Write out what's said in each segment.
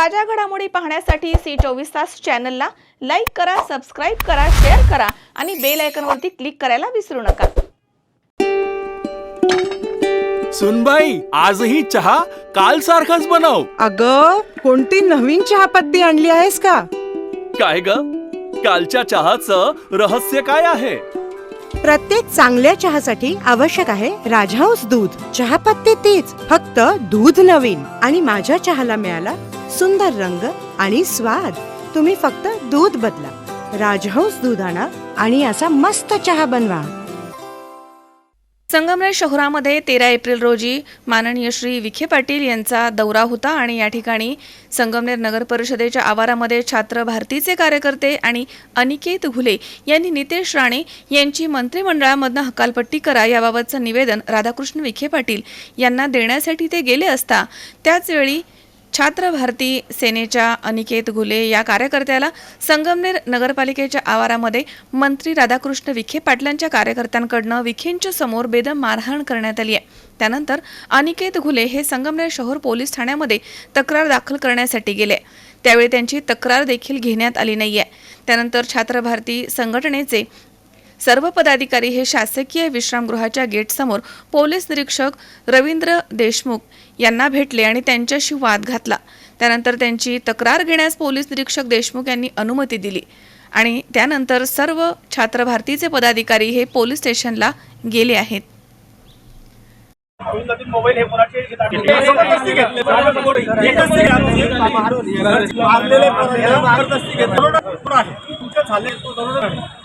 ताज्या घडामोडी पाहण्यासाठी सी चोवीस तास चॅनलला लाईक करा सबस्क्राईब करा शेअर करा आणि बेल आयकॉनवरती क्लिक करायला विसरू नका. सुनबाई आजही चहा काल सारखाच बनव. अग कोणती नवीन चहापत्ती आणली आहेस का? काय ग? कालच्या चहाचं रहस्य काय आहे? प्रत्येक चांगल्या चहासाठी आवश्यक आहे राजहंस दूध. चहापत्ती तीच फक्त दूध नवीन. आणि माझ्या चहाला मिळाला सुंदर रंग आणि स्वाद. तुम्ही फक्त दूध बदला. राजहंस दूध आणा आणि असा मस्त चहा बनवा. संगमनेर शहरामध्ये तेरा एप्रिल रोजी माननीय श्री विखे पाटील यांचा दौरा होता आणि या ठिकाणी संगमनेर नगर परिषदेच्या आवारामध्ये छात्र भारतीचे कार्यकर्ते आणि अनिकेत घुले यांनी नितेश राणे यांची मंत्रिमंडळामधनं हकालपट्टी करा याबाबतचं निवेदन राधाकृष्ण विखे पाटील यांना देण्यासाठी ते गेले असता त्याचवेळी छात्र भारती सेनेच्या अनिकेत घुले या कार्यकर्त्याला संगमनेर नगरपालिकेच्या आवारामध्ये मंत्री राधाकृष्ण विखे पाटलांच्या कार्यकर्त्यांकडनं विखेंच्या समोर बेदम मारहाण करण्यात आली आहे. त्यानंतर अनिकेत घुले हे संगमनेर शहर पोलीस ठाण्यामध्ये तक्रार दाखल करण्यासाठी गेले. त्यावेळी त्यांची तक्रार देखील घेण्यात आली नाही आहे त्यानंतर छात्र भारती संघटनेचे सर्व पदाधिकारी हे शासकीय विश्रामगृहाच्या गेटसमोर पोलीस निरीक्षक रवींद्र देशमुख यांना भेटले आणि त्यांच्याशी वाद घातला त्यानंतर त्यांची तक्रार घेण्यास पोलीस निरीक्षक देशमुख यांनी अनुमती दिली आणि त्यानंतर सर्व छात्र भारतीचे पदाधिकारी हे पोलीस स्टेशनला गेले आहेत मोबाईल हे कोणाचे घेतले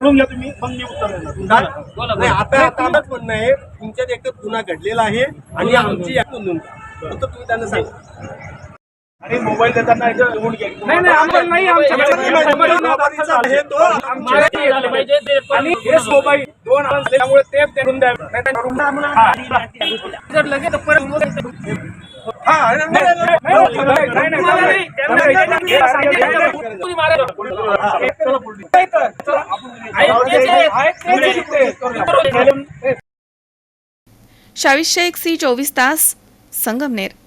घ्या तुम्ही मग मी उत्तर देणार. नाही, आता आता आमचंच म्हणणं आहे तुमच्यात एक तर गुन्हा घडलेला आहे आणि आमची नोंदून घ्या. फक्त तुम्ही त्यांना सांगा आणि मोबाईल देताना हेच मोबाईल दोन त्यामुळे ते द्यावे शावीसशे एक सी चोवीस तास संगमनेर.